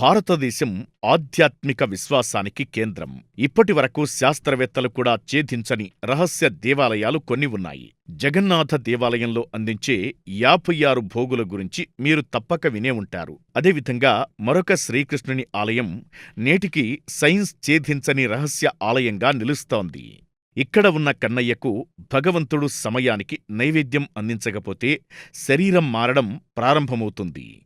భారతదేశం ఆధ్యాత్మిక విశ్వాసానికి కేంద్రం. ఇప్పటి వరకు శాస్త్రవేత్తలు కూడా ఛేదించని రహస్య దేవాలయాలు కొన్ని ఉన్నాయి. జగన్నాథ దేవాలయంలో అందించే యాభై ఆరు భోగుల గురించి మీరు తప్పక వినే ఉంటారు. అదేవిధంగా మరొక శ్రీకృష్ణుని ఆలయం నేటికి సైన్స్ ఛేదించని రహస్య ఆలయంగా నిలుస్తోంది. ఇక్కడ ఉన్న కన్నయ్యకు భగవంతుడు సమయానికి నైవేద్యం అందించకపోతే శరీరం మారడం ప్రారంభమవుతుంది.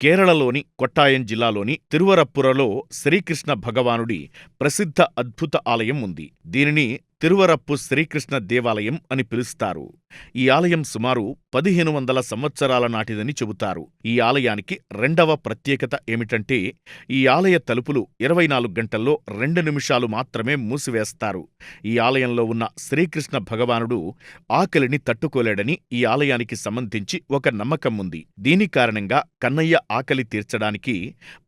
కేరళలోని కొట్టాయం జిల్లాలోని తిరువరప్పురలో శ్రీకృష్ణ భగవానుడి ప్రసిద్ధ అద్భుత ఆలయం ఉంది. దీనిని తిరువరప్పు శ్రీకృష్ణ దేవాలయం అని పిలుస్తారు. ఈ ఆలయం సుమారు పదిహేను వందల సంవత్సరాల నాటిదని చెబుతారు. ఈ ఆలయానికి రెండవ ప్రత్యేకత ఏమిటంటే ఈ ఆలయ తలుపులు ఇరవై నాలుగు గంటల్లో రెండు నిమిషాలు మాత్రమే మూసివేస్తారు. ఈ ఆలయంలో ఉన్న శ్రీకృష్ణ భగవానుడు ఆకలిని తట్టుకోలేడని ఈ ఆలయానికి సంబంధించి ఒక నమ్మకం ఉంది. దీని కారణంగా కన్నయ్య ఆకలి తీర్చడానికి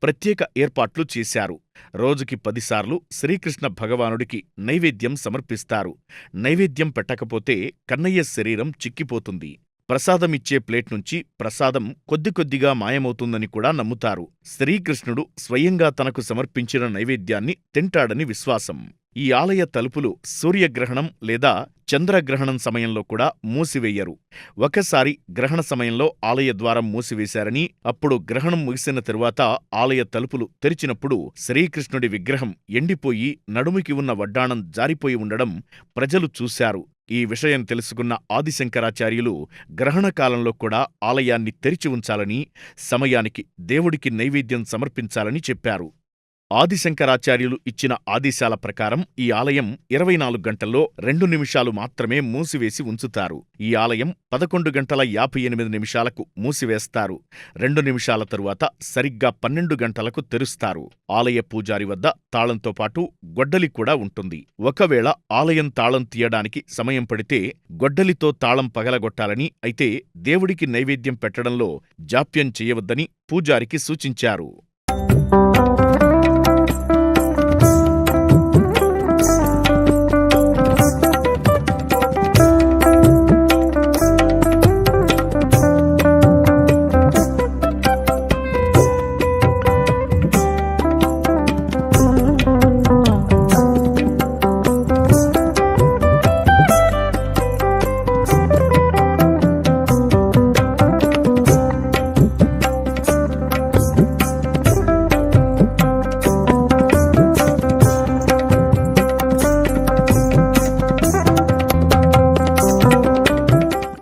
ప్రత్యేక ఏర్పాట్లు చేశారు. రోజుకి పదిసార్లు శ్రీకృష్ణ భగవానుడికి నైవేద్యం సమర్పిస్తారు. నైవేద్యం పెట్టకపోతే కన్నయ్య శరీరం చిక్కిపోతుంది. ప్రసాదమిచ్చే ప్లేట్ నుంచి ప్రసాదం కొద్ది కొద్దిగా మాయమవుతుందని కూడా నమ్ముతారు. శ్రీకృష్ణుడు స్వయంగా తనకు సమర్పించిన నైవేద్యాన్ని తింటాడని విశ్వాసం. ఈ ఆలయ తలుపులు సూర్యగ్రహణం లేదా చంద్రగ్రహణం సమయంలో కూడా మూసివేయరు. ఒకసారి గ్రహణ సమయంలో ఆలయ ద్వారం మూసివేశారని అప్పుడు గ్రహణం ముగిసిన తరువాత ఆలయ తలుపులు తెరిచినప్పుడు శ్రీకృష్ణుడి విగ్రహం ఎండిపోయి నడుముకి ఉన్న వడ్డాణం జారిపోయి ఉండడం ప్రజలు చూశారు. ఈ విషయం తెలుసుకున్న ఆదిశంకరాచార్యులు గ్రహణ కాలంలో కూడా ఆలయాన్ని తెరిచి ఉంచాలని సమయానికి దేవుడికి నైవేద్యం సమర్పించాలని చెప్పారు. ఆదిశంకరాచార్యులు ఇచ్చిన ఆదేశాల ప్రకారం ఈ ఆలయం ఇరవై నాలుగు గంటల్లో రెండు నిమిషాలు మాత్రమే మూసివేసి ఉంచుతారు. ఈ ఆలయం పదకొండు గంటల యాభై ఎనిమిది నిమిషాలకు మూసివేస్తారు. రెండు నిమిషాల తరువాత సరిగ్గా పన్నెండు గంటలకు తెరుస్తారు. ఆలయ పూజారి వద్ద తాళంతో పాటు గొడ్డలి కూడా ఉంటుంది. ఒకవేళ ఆలయం తాళం తీయడానికి సమయం పడితే గొడ్డలితో తాళం పగలగొట్టాలని అయితే దేవుడికి నైవేద్యం పెట్టడంలో జాప్యం చేయవద్దని పూజారికి సూచించారు.